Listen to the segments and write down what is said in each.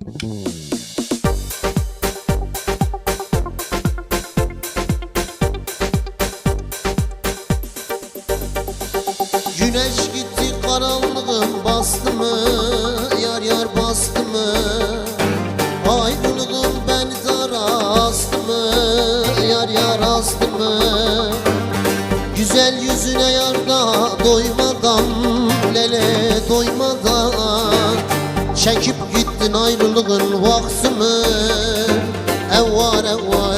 Güneş gitti karanlığın bastı mı? Yar yar bastı mı? Ayrılığın beni dara astı mı? Yar yar astı mı? Güzel yüzüne yarda doymadan Lele doymadan Çekip gittin ayrılığın vakti mi Evvar evvar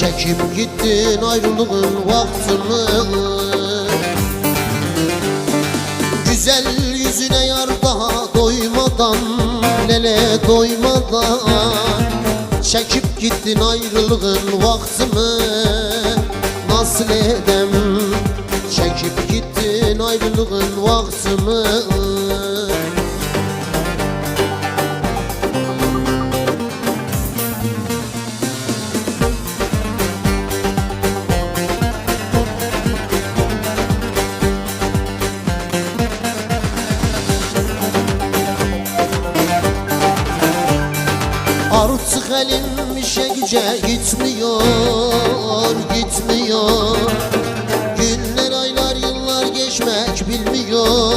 Çekip gittin ayrılığın vakti mi Güzel yüzüne yar daha doymadan Lele doymadan Çekip gittin ayrılığın vaktimi Nasıl edem? Çekip gittin ayrılığın vaktimi Artık elim işe güce gitmiyor, gitmiyor. Günler, aylar, yıllar geçmek bilmiyor,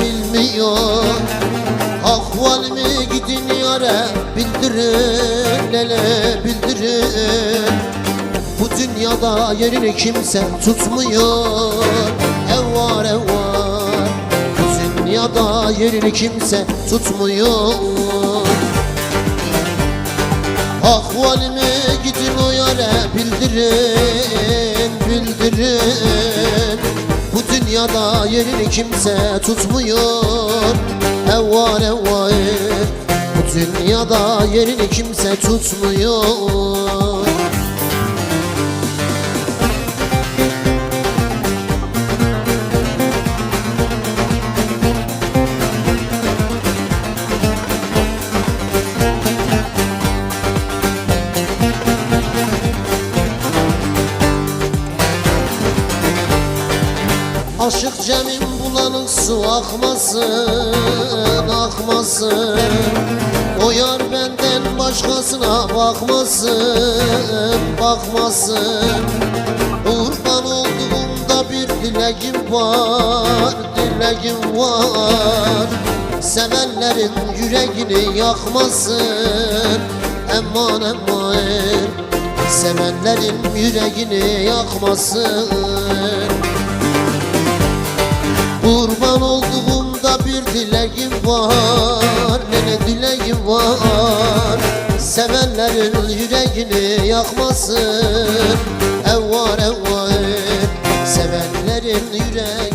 bilmiyor. Ahvalimi gidin yare bildirin, lele bildirin. Bu dünyada yerini kimse tutmuyor Evvar evvar Bu dünyada yerini kimse tutmuyor Ahvalimi gidin o yare bildirin, bildirin. Bu dünyada yerini kimse tutmuyor. Evvar evvar Bu dünyada yerini kimse tutmuyor Aşık Cem'in bulanık su akmasın, akmasın. O yar benden başkasına bakmasın, bakmasın. Kurban olduğumda bir dileğim var, dileğim var. Sevenlerin yüreğini yakmasın, eman eman. Sevenlerin yüreğini yakmasın Kurban olduğumda bir dileğim var. Nene dileğim var? Sevenlerin yüreğini yakmasın. Evvar evvar Sevenlerin yüreğini